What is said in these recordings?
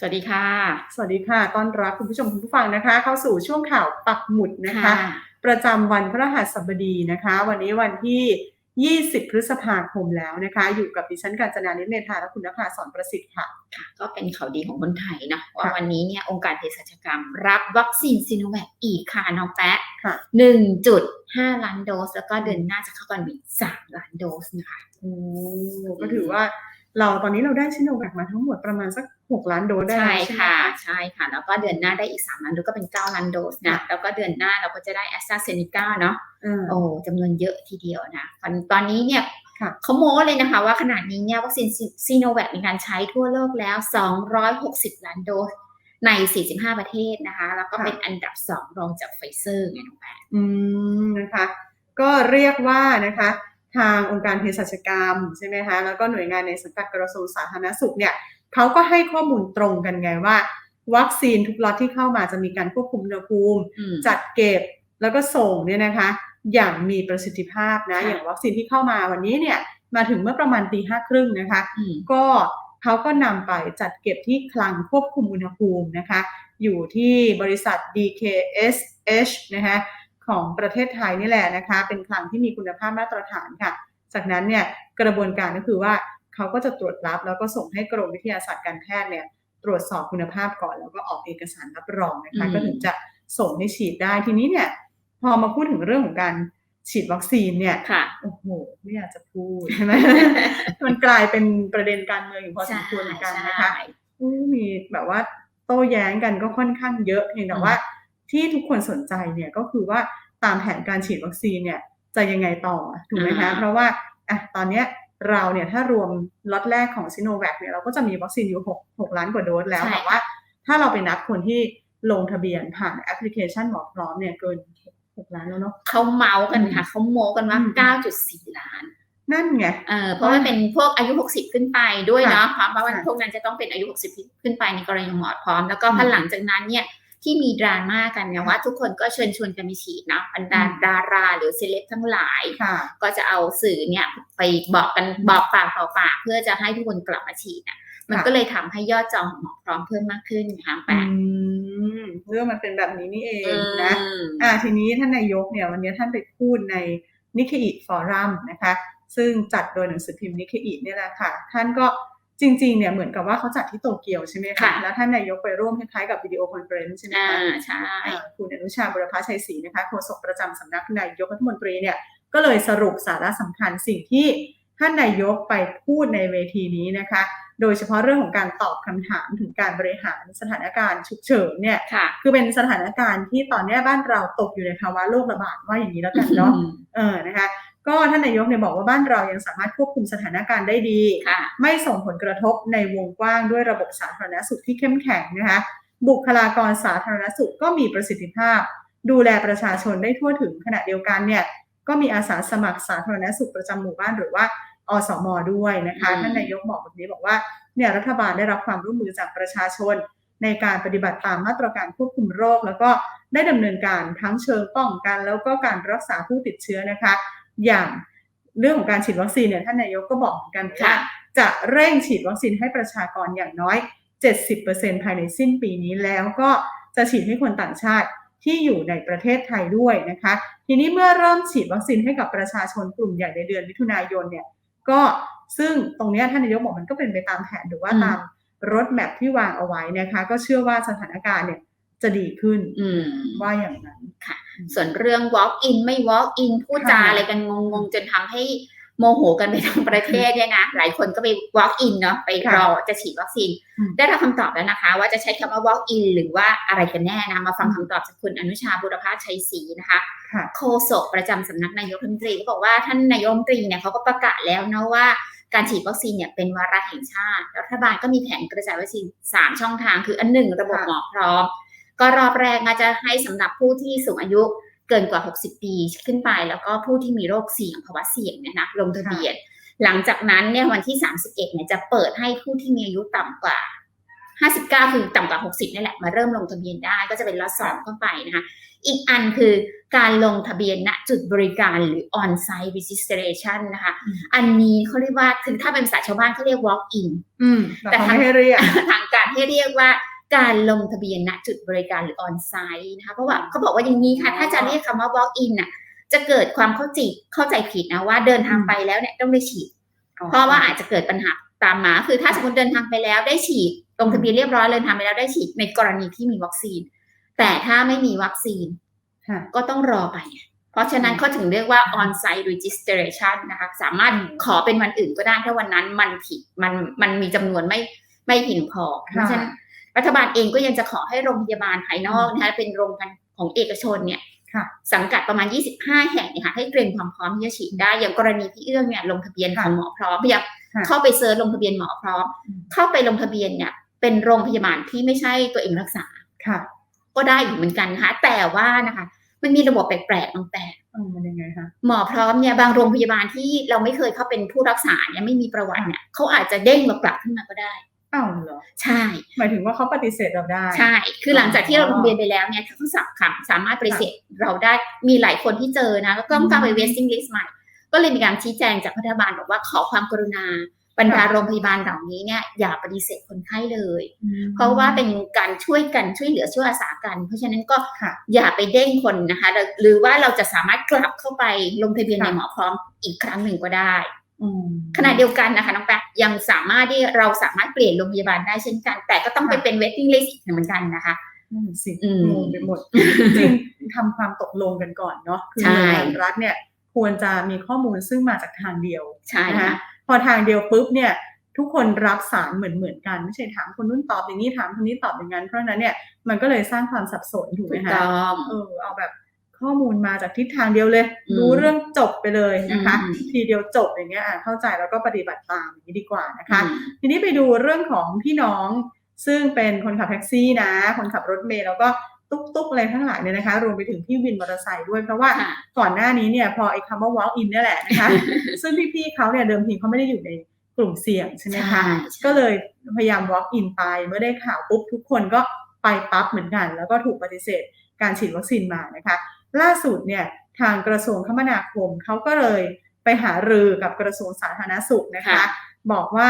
สวัสดีค่ะ สวัสดีค่ะต้อนรับคุณผู้ชมคุณผู้ฟังนะคะ เข้าสู่ช่วงข่าวปักหมุดนะคะ ประจำวันพระหัสบดีนะคะ วันนี้วันที่ 20 พฤษภาคมแล้วนะคะ อยู่กับดิฉันกาญจนานิเมธาและคุณนภาสอนประสิทธิ์ค่ะค่ะ ก็เป็นข่าวดีของคนไทยนะว่าค่ะวันนี้เนี่ยองค์การเภสัชกรรม รับวัคซีนซีโนแวคอีกค่ะน้องแป๊ะค่ะหนึ่งจุดห้าล้านโดส แล้วก็เดือนหน้าจะเข้ากันอีกสามล้านโดสนะคะโอ้ก็ถือว่า เราตอนนี้เราได้ชิโนแวคมาทั้งหมดประมาณสัก 6 ล้านโดสได้ใช่แล้วใช่ไหมค่ะคะใช่ค่ะ แล้วก็เดือนหน้าได้อีกสามล้านโดสก็เป็นเก้าล้านโดสนะค่ะแล้วก็เดือนหน้าเราก็จะได้แอสตราเซเนกาเนาะเออโอ้จำนวนเยอะทีเดียวนะตอนตอนนี้เนี่ยค่ะเขาโม้เลยนะคะว่าขนาดนี้เนี่ยวัคซีนซีโนแวคมีการใช้ทั่วโลกแล้ว 260 ล้านโดสใน 45 ประเทศนะคะ แล้วก็เป็นอันดับ 2 รองจากไฟเซอร์ไงน้องแพทอืมนะคะ ก็เรียกว่านะคะ ทางองค์การเภสัชกรรมใช่ไหมคะแล้วก็หน่วยงานในสังกัดกระทรวงสาธารณสุขเนี่ยเขาก็ให้ข้อมูลตรงกันไงว่า วัคซีนทุกล็อตที่เข้ามาจะมีการควบคุมอุณหภูมิอืมจัดเก็บแล้วก็ส่งเนี่ยนะคะ อย่างมีประสิทธิภาพนะค่ะอย่างวัคซีนที่เข้ามาวันนี้เนี่ยมาถึงเมื่อประมาณตีห้าครึ่งนะคะอืมก็เขาก็นำไปจัดเก็บที่คลังควบคุมอุณหภูมินะคะ อยู่ที่บริษัท DKSH นะคะ ของประเทศไทยนี่แหละนะคะ เป็นคลังที่มีคุณภาพมาตรฐานค่ะ จากนั้นเนี่ยกระบวนการก็คือว่าเขาก็จะตรวจรับ แล้วก็ส่งให้กรมวิทยาศาสตร์การแพทย์เนี่ยตรวจสอบคุณภาพก่อนแล้วก็ออกเอกสารรับรองนะคะอืมก็ถึงจะส่งให้ฉีดได้ทีนี้เนี่ยพอมาพูดถึงเรื่องของการฉีดวัคซีนเนี่ยค่ะโอ้โหไม่อยากจะพูดใช่ไหมมันกลายเป็นประเด็นการเมืองอยู่พอสมควรเหมือนกันนะคะใช่อู้มีแบบว่าโต้แย้งกันก็ค่อนข้างเยอะเพียงแต่อืมว่า ที่ทุกคนสนใจเนี่ยก็คือว่าตามแผนการฉีดวัคซีนเนี่ยจะยังไงต่อถูกไหมคะเพราะว่าอะตอนเนี้ยเราเนี่ยถ้ารวมล็อตแรกของซิโนแวคเนี่ยเราก็จะมีวัคซีนอยู่6 6ล้านกว่าโดสแล้วใช่แต่ว่า ถ้าเราไปนับคนที่ลงทะเบียนผ่านแอปพลิเคชันหมอพร้อมเนี่ยเกิน 6 ล้านแล้วเนาะเขาเมาส์กันค่ะเขาโม้กันว่าอืม9.4 ล้าน นั่นไงเออเพราะว่าเป็นพวกอายุ 60 ขึ้นไปด้วยเนาะเพราะว่าค่ะพวกนั้นจะต้องเป็นอายุ 60 ขึ้นไปในกรณีหมอพร้อม แล้วก็อืมพอหลังจากนั้นเนี่ย ที่มีดราม่ากันเนี่ยค่ะว่าทุกคนก็เชิญชวนกันไปฉีดนะบรรดาอืมดาราหรือเซเลบทั้งหลายค่ะก็จะเอาสื่อเนี่ยไปบอกกันบอกปากต่อปากเพื่อจะให้ทุกคนกลับมาฉีดอะมันค่ะก็เลยทำให้ยอดจองหมอพร้อมเพิ่มมากขึ้นนะคะแปอืดมเรื่องมันเป็นแบบนี้นี่เองอืนะมอ่า ทีนี้ท่านนายกเนี่ยวันนี้ท่านไปพูดในนิเคอิฟอรัมนะคะ ซึ่งจัดโดยหนังสือพิมพ์นิเคอิเนี่ยแหละค่ะ ท่านก็ จริงๆเนี่ยเหมือนกับว่าเขาจัดที่โตเกียวใช่ไหมคะค่ะแล้วท่านนายกไปร่วมคล้ายๆกับวิดีโอคอนเฟอเรนซ์ใช่ไหมอ่าคะใช่อ่าคุณอนุชาบุรพชัยศรีนะคะโฆษกประจำสำนักนายกรัฐมนตรีเนี่ยก็เลยสรุปสาระสำคัญสิ่งที่ท่านนายกไปพูดในเวทีนี้นะคะ โดยเฉพาะเรื่องของการตอบคำถามถึงการบริหารสถานการณ์ฉุกเฉินเนี่ยค่ะคือเป็นสถานการณ์ที่ตอนเนี้ยบ้านเราตกอยู่ในภาวะโรคระบาดว่าอย่างนี้แล้วกันเนาะอืมเออนะคะ ก็ท่านนายกเนี่ยบอกว่าบ้านเรายังสามารถควบคุมสถานการณ์ได้ดีค่ะไม่ส่งผลกระทบในวงกว้างด้วยระบบสาธารณสุขที่เข้มแข็งนะคะบุคลากรสาธารณสุขก็มีประสิทธิภาพ ดูแลประชาชนได้ทั่วถึงขณะเดียวกันเนี่ยก็มีอาสาสมัครสาธารณสุขประจำหมู่บ้านหรือว่าอสมด้วยนะคะอืมท่านนายกบอกแบบนี้บอกว่าเนี่ยรัฐบาลได้รับความร่วมมือจากประชาชน ในการปฏิบัติตามมาตรการควบคุมโรค แล้วก็ได้ดำเนินการทั้งเชิงป้องกัน แล้วก็การรักษาผู้ติดเชื้อนะคะ อย่างเรื่องของการฉีดวัคซีนเนี่ยท่านนายกก็บอกเหมือนกันว่าค่ะจะเร่งฉีดวัคซีนให้ประชากรอย่างน้อย 70%ภายในสิ้นปีนี้แล้วก็จะฉีดให้คนต่างชาติที่อยู่ในประเทศไทยด้วยนะคะ ทีนี้เมื่อเริ่มฉีดวัคซีนให้กับประชาชนกลุ่มใหญ่ในเดือนมิถุนายนเนี่ยก็ซึ่งตรงเนี้ยท่านนายกบอกมันก็เป็นไปตามแผนหรือว่าอืมตามรถแมพที่วางเอาไว้นะคะ ก็เชื่อว่าสถานการณ์เนี่ย จะดีขึ้นอืมว่าอย่างนั้นส่วนเรื่อง walk in ไม่ walk in พูดจาค่ะอะไรกันงงๆ จนทำให้โมโหกันไปทั้งประเทศเนี่ยนะ หลายคนก็ไป walk in เนาะไปค่ะรอจะฉีดวัคซีนอืมได้รับคำตอบแล้วนะคะ ว่าจะใช้คำว่า walk in หรือว่าอะไรกันแน่นะ มาฟังคำตอบจากคุณอนุชาบุรพาชัยศรีนะคะค่ะโฆษกประจำสำนักนายกรัฐมนตรีก็บอกว่าท่านนายกรัฐมนตรีเนี่ยเขาก็ประกาศแล้วนะว่าการฉีดวัคซีนเนี่ยเป็นวาระแห่งชาติ รัฐบาลก็มีแผนกระจายวัคซีนสามช่องทางคืออันหนึ่งระบบค่ะหมอพร้อม ก็รอบแรกอาจจะให้สำหรับผู้ที่สูงอายุเกินกว่า 60 ปีขึ้นไป แล้วก็ผู้ที่มีโรคเสี่ยงภาวะเสี่ยงเนี่ยนะลงทะเบียน หลังจากนั้นเนี่ยวันที่ 31เนี่ยจะเปิดให้ผู้ที่มีอายุต่ำกว่า 59 คือต่ำกว่า 60นี่แหละมาเริ่มลงทะเบียนได้ก็จะเป็นล็อตสองเข้าไปนะคะอีกอันคือการลงทะเบียนณจุดบริการหรือ on-site registration นะคะอืมอันนี้เขาเรียกว่าคือถ้าเป็นภาษาชาวบ้านเขาเรียก walk in อืมแต่เขาไม่ให้เรียกทางการให้เรียกว่า การลงทะเบียนณจุดบริการหรือ on-site นะคะเพราะว่าเขาบอกว่าอย่างนี้ค่ะอ๋อถ้าจะเรียกคำว่า walk in น่ะจะเกิดความเข้าใจเข้าใจผิดนะว่าเดินทางไปแล้วเนี่ยต้องได้ฉีด เพราะว่าอาจจะเกิดปัญหาตามมาคือถ้าสมมติเดินทางไปแล้วได้ฉีดลงทะเบียนเรียบร้อยเลยทางไปแล้วได้ฉีดในกรณีที่มีวัคซีน แต่ถ้าไม่มีวัคซีนค่ะก็ต้องรอไป เพราะฉะนั้นอืมเขาถึงเรียกว่า on-site registration นะคะสามารถอืมขอเป็นวันอื่นก็ได้ถ้าวันนั้นมันผิดมันมันมีจำนวนไม่ไม่เพียงพอเพราะฉะนั้น รัฐบาลเองก็ยังจะขอให้โรงพยาบาลภายนอกนะคะเป็นโรงพยาบาลของเอกชนเนี่ยค่ะสังกัดประมาณ 25 แห่งเนี่ยค่ะให้เตรียมความพร้อมที่จะฉีดได้ อย่างกรณีที่เอื้องเนี่ยลงทะเบียนค่ะของหมอพร้อมพยายามค่ะเข้าไปเซิร์ชลงทะเบียนหมอพร้อมอืมเข้าไปลงทะเบียนเนี่ยเป็นโรงพยาบาลที่ไม่ใช่ตัวเองรักษาค่ะ ก็ได้อยู่เหมือนกันนะคะแต่ว่านะคะ มันมีระบบแปลกๆบางแต่เออมันยังไงคะหมอพร้อมเนี่ยบางโรงพยาบาลที่เราไม่เคยเข้าเป็นผู้รักษาเนี่ยไม่มีประวัติเนี่ยเขาอาจจะเด้งเรากลับขึ้นมาก็ได้ อ้าวเหรอ ใช่ หมายถึงว่าเขาปฏิเสธเราได้ ใช่ คือหลังจากที่เราลงทะเบียนไปแล้วเนี่ยทั้งสับคำสามารถปฏิเสธเราได้ มีหลายคนที่เจอนะ แล้วก็ต้องการไป waiting list ใหม่ ก็เลยมีการชี้แจงจากรัฐบาลบอกว่าขอความกรุณาบรรดาโรงพยาบาลเหล่านี้เนี่ยอย่าปฏิเสธคนไข้เลยอืมเพราะว่าเป็นการช่วยกันช่วยเหลือช่วยอาสากัน เพราะฉะนั้นก็ค่ะอย่าไปเด้งคนนะคะแล้วหรือว่าเราจะสามารถกลับเข้าไปลงทะเบียนค่ะในหมอพร้อมอีกครั้งหนึ่งก็ได้อืม ขณะเดียวกันนะคะน้องแป๊กยังสามารถที่เราสามารถเปลี่ยนโรงพยาบาลได้เช่นกัน แต่ก็ต้องไปค่ะเป็น waiting list อีกเหมือนกันนะคะนั่นสิอืมงงไปหมดจริงๆทำความตกลงกันก่อนเนาะคือใช่หน่วยงานรัฐเนี่ยควรจะมีข้อมูลซึ่งมาจากทางเดียวใช่นะค่ะคะพอทางเดียวปุ๊บเนี่ยทุกคนรับสารเหมือนเหมือนๆกันไม่ใช่ถามคนนู้นตอบอย่างนี้ถามคนนี้ตอบอย่างนั้นเพราะฉะนั้นเนี่ยมันก็เลยสร้างความสับสนถูกไหมถูกคะต้องเออเอาแบบ ข้อมูลมาจากทิศทางเดียวเลยอืมรู้เรื่องจบไปเลยนะคะอืมทีเดียวจบอย่างเงี้ยอะเข้าใจแล้วก็ปฏิบัติตามอย่างนี้ดีกว่านะคะอืมทีนี้ไปดูเรื่องของพี่น้องซึ่งเป็นคนขับแท็กซี่นะ คนขับรถเมล์แล้วก็ตุ๊กตุ๊กอะไรทั้งหลายเนี่ยนะคะ รวมไปถึงพี่วินมอเตอร์ไซค์ด้วย เพราะว่าค่ะก่อนหน้านี้เนี่ยพอไอ้คำว่า walk in เนี่ยแหละนะคะ ซึ่งพี่ๆเขาเนี่ยเดิมทีเขาไม่ได้อยู่ในกลุ่มเสี่ยงใช่ไหมคะใช่ก็เลยพยายาม walk in ไป เมื่อได้ข่าวปุ๊บทุกคนก็ไปปั๊บเหมือนกัน แล้วก็ถูกปฏิเสธการฉีดวัคซีนมานะคะ ล่าสุดเนี่ยทางกระทรวงคมนาคมเขาก็เลยไปหารือกับกระทรวงสาธารณสุขนะคะค่ะบอกว่า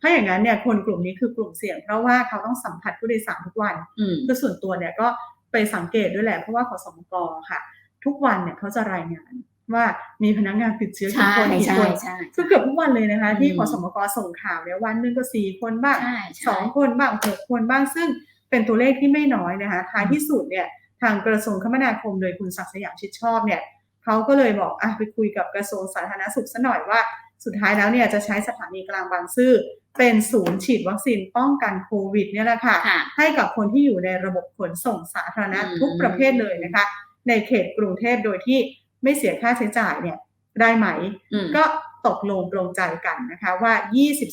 ถ้าอย่างนั้นเนี่ยคนกลุ่มนี้คือกลุ่มเสี่ยง เพราะว่าเขาต้องสัมผัสผู้โดยสารทุกวันอืมคือส่วนตัวเนี่ยก็ไปสังเกตด้วยแหละเพราะว่าขอสมกค่ะ ทุกวันเนี่ยเขาจะรายงานว่ามีพนักงานติดเชื้อกี่ใช่คนกี่ใช่คนใช่คือเกือบทุกวันเลยนะคะ ที่อืมขอสมกส่งข่าวเนี่ยวันหนึงก็สี่คนบ้างใช่สองคนบ้างหกคนบ้างซึ่งเป็นตัวเลขที่ไม่น้อยนะคะท้ายที่สุดเนี่ย ทางกระทรวงคมนาคมโดยคุณศักดิ์สยามชิดชอบเนี่ยเขาก็เลยบอกอะไปคุยกับกระทรวงสาธารณสุขซะหน่อยว่าสุดท้ายแล้วเนี่ยจะใช้สถานีกลางบางซื่อเป็นศูนย์ฉีดวัคซีนป้องกันโควิดเนี่ยแหละค่ะค่ะให้กับคนที่อยู่ในระบบขนส่งสาธารณะอืมทุกประเภทเลยนะคะ ในเขตกรุงเทพโดยที่ไม่เสียค่าใช้จ่ายเนี่ยได้ไหมอืมก็ตกลงปรงใจกันนะคะว่า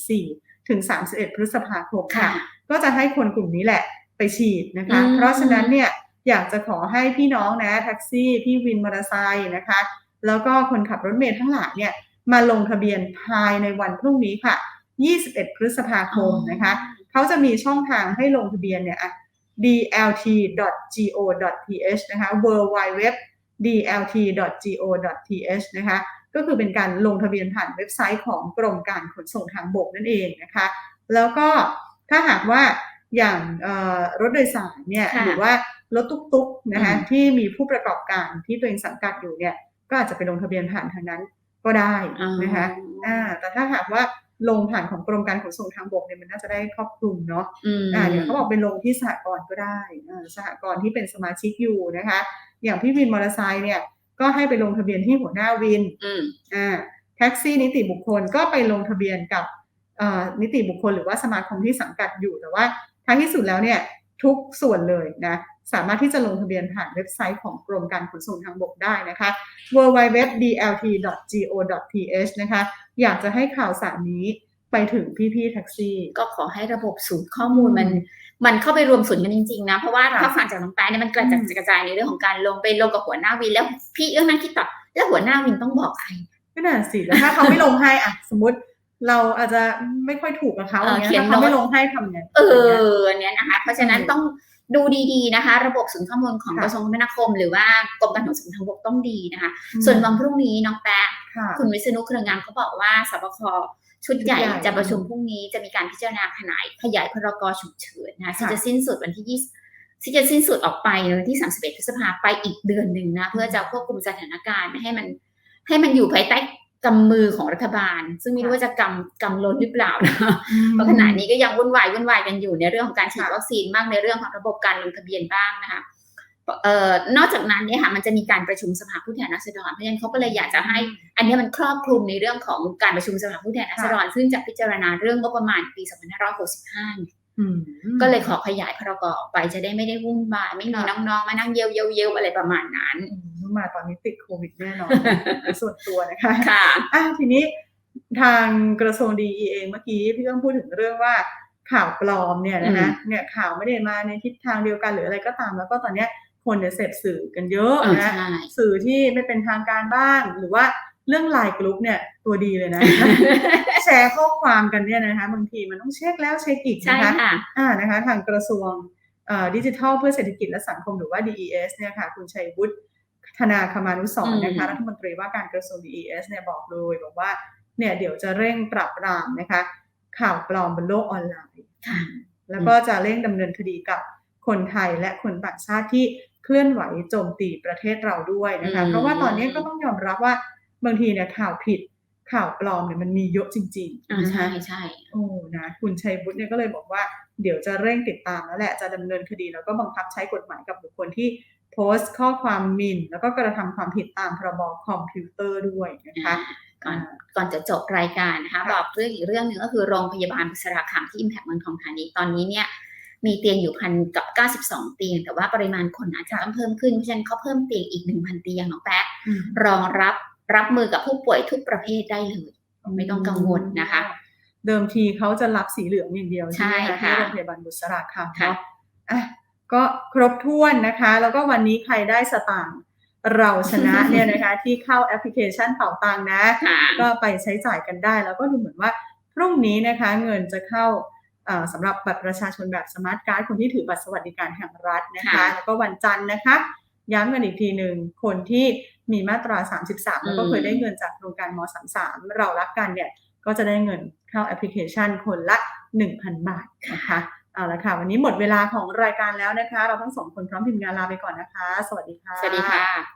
24 ถึง 31 พฤษภาคมค่ะค่ะก็จะให้คนกลุ่มนี้แหละไปฉีดนะคะอืมเพราะฉะนั้นเนี่ย อยากจะขอให้พี่น้องนะแท็กซี่ พี่วินมอเตอร์ไซค์นะคะ แล้วก็คนขับรถเมล์ทั้งหลายเนี่ยมาลงทะเบียนภายในวันพรุ่งนี้ค่ะ 21 พฤษภาคมนะคะ เขาจะมีช่องทางให้ลงทะเบียนเนี่ยอะ dlt.go.th นะคะ w w w dlt.go.th นะคะ ก็คือเป็นการลงทะเบียนผ่านเว็บไซต์ของกรมการขนส่งทางบกนั่นเองนะคะ แล้วก็ถ้าหากว่าอย่างเอ่อรถโดยสารเนี่ยค่ะหรือว่า รถตุ๊กๆนะคะอืมที่มีผู้ประกอบการที่ตัวเองสังกัดอยู่เนี่ยก็อาจจะไปลงทะเบียนผ่านทางนั้นก็ได้นะคะอ่าแต่ถ้าหากว่าลงผ่านของกรมการขนส่งทางบกเนี่ยมันน่าจะได้ครอบคลุมเนาะอืมอ่าเดี๋ยวเขาบอกไปลงที่สหกรณ์ก็ได้อ่าสหกรณ์ที่เป็นสมาชิกอยู่นะคะ อย่างพี่วินมอเตอร์ไซค์เนี่ยก็ให้ไปลงทะเบียนที่หัวหน้าวินอืมอ่าแท็กซี่นิติบุคคลก็ไปลงทะเบียนกับเอ่อนิติบุคคลหรือว่าสมาคมที่สังกัดอยู่แต่ว่าท้ายที่สุดแล้วเนี่ยทุกส่วนเลยนะ สามารถที่จะลงทะเบียนผ่านเว็บไซต์ของกรมการขนส่งทางบกได้นะคะ www.dlt.go.th นะคะ อยากจะให้ข่าวสารนี้ไปถึงพี่ๆแท็กซี่ ก็ขอให้ระบบศูนย์ข้อมูลมัน มันเข้าไปรวมศูนย์กันจริงๆนะ เพราะว่าค่ะถ้าฟังจากน้องแป๊ะเนี่ยมันกระจัดอืมกระจายในเรื่องของการลงไปลงกับหัวหน้าวินแล้วพี่เอื้องนั่งคิดต่อแล้วหัวหน้าวินต้องบอกใครก็น่าสิแล้วถ้าเขาไม่ลงให้อะสมมติเราอาจจะไม่ค่อยถูกกับเขาเอออย่างเขีเงี้ยยนถ้าเขาไม่โน้ตลงให้ทำไงเออเนี่ยนะคะเพราะฉะนั้นอืมต้อง ดูดีๆนะคะ ระบบศูนย์ข้อมูลของค่ะกระทรวงคมนาคม หรือว่ากรมการขนส่งทางบกต้องดีนะคะอืมส่วนวันพรุ่งนี้น้องแป๊ะค่ะคุณวิษณุเครืองามเขาบอกว่าสบคชุดใหญ่ชุดใหญ่จะประชุมพรุ่งนี้จะมีการพิจารณาขยายขยายพรกฉุกเฉินนะคะที่ค่ะจะสิ้นสุดวันที่ 20ที่จะสิ้นสุดออกไปในวันที่ 31 พฤษภาไปอีกเดือนหนึ่งนะ เพื่อจะควบคุมสถานการณ์ไม่ให้มันให้มันอยู่ภายใต้ กำมือของรัฐบาล ซึ่งไม่รู้ว่าจะกำกำล้นหรือเปล่านะเพราะขณะนี้ก็ยังวุ่นวายวุ่นวายกันอยู่ในเรื่องของการฉีดค่ะวัคซีนบ้างในเรื่องของระบบการลงทะเบียนบ้างนะคะเอ่อนอกจากนั้นเนี่ยค่ะมันจะมีการประชุมสภาผู้แทนราษฎรเพราะฉะนั้นเขาก็เลยอยากจะให้ อันเนี้ยมันครอบคลุมในเรื่องของการประชุมสภาผู้แทนราษฎรซึ่งจะพิจารณาเรื่องงบประมาณปี 2565อืม ก็เลยขอขยายพรกออกไปจะได้ไม่ได้วุ่นวายไม่มีค่ะน้องๆ มานั่งเยียวเยียวเยียวอะไรประมาณนั้นอืมมาตอนนี้ติดโควิดแน่นอนในส่วนตัวนะคะค่ะอะทีนี้ทางกระทรวงดีเองเมื่อกี้พี่ต้องพูดถึงเรื่องว่าข่าวปลอมเนี่ยนะอืคะมเนี่ยข่าวไม่ได้มาในทิศทางเดียวกันหรืออะไรก็ตาม แล้วก็ตอนเนี้ยคนเนี่ยเสพสื่อกันเยอะเออนะใช่สื่อที่ไม่เป็นทางการบ้างหรือว่า เรื่องไลน์กรุ๊ปเนี่ยตัวดีเลยนะ แชร์ข้อความกันเนี่ยนะคะบางทีมันต้องเช็คแล้วเช็คอีกใช่นะคะค่ะอ่านะคะ ทางกระทรวงดิจิทัลเพื่อเศรษฐกิจและสังคมหรือว่า DES เนี่ยค่ะ คุณชัยวุฒิธนาคมานุสรณ์นะคะอืมรัฐมนตรีว่าการกระทรวง DES เนี่ยบอกเลยบอกว่าเนี่ยเดี๋ยวจะเร่งปรับปรามนะคะ ข่าวปลอมบนโลกออนไลน์ค่ะแล้วก็จะเร่งดำเนินคดีกับคนไทยและคนต่างชาติที่เคลื่อนไหวโจมตีประเทศเราด้วยนะคะอืมเพราะว่าตอนนี้ก็ต้องยอมรับว่า บางทีเนี่ยข่าวผิดข่าวปลอมเนี่ยมันมีเยอะจริงๆอ่านะคะใช่ใช่โอ้นะคุณชัยวุฒิเนี่ยก็เลยบอกว่าเดี๋ยวจะเร่งติดตามแล้วแหละจะดำเนินคดีแล้วก็บังคับใช้กฎหมายกับบุคคลที่โพสต์ข้อความหมิ่น แล้วก็กระทำความผิดตามพรบคอมพิวเตอร์ด้วยนะคะก่อนก่อนจะจบรายการนะคะค่ะบอกเรื่องอีกเรื่องหนึ่งก็คือโรงพยาบาลบุษราคำที่ Impact เมืองทองธานีตอนนี้เนี่ยมีเตียงอยู่พันกับ92 เตียง แต่ว่าปริมาณคนอาจจะต้องเพิ่มขึ้นเพราะฉะนั้นเขาเพิ่มเตียงอีก 1,000 เตียงน้องแป๊ะอืมรองรับ รับมือกับผู้ป่วยทุกประเภทได้เลย ไม่ต้องกังวลนะคะ เดิมทีเขาจะรับสีเหลืองอย่างเดียวใช่ไหมใช่คะค่ะที่โรงพยาบาลบุษราคำค่ะเนาะอะก็ครบถ้วนนะคะ แล้วก็วันนี้ใครได้สตางค์เราชนะเนี่ยนะคะ ที่เข้าแอปพลิเคชันเป่าตังค์นะค่ะก็ไปใช้จ่ายกันได้ แล้วก็ดูเหมือนว่าพรุ่งนี้นะคะเงินจะเข้าเอ่อสำหรับบัตรประชาชนแบบสมาร์ทการ์ดคนที่ถือบัตรสวัสดิการแห่งรัฐนะคะค่ะแล้วก็วันจันทร์นะคะ ย้ำกันอีกทีหนึ่งคนที่ มีมาตรา 33 แล้วก็เคยได้เงินจากโครงการม 33 เรารักกันเนี่ยก็จะได้เงินเข้าแอปพลิเคชันคนละ 1,000 บาทนะคะเอาละค่ะ วันนี้หมดเวลาของรายการแล้วนะคะ เราทั้งสองคนพร้อมทีมงานลาไปก่อนนะคะ สวัสดีค่ะ สวัสดีค่ะ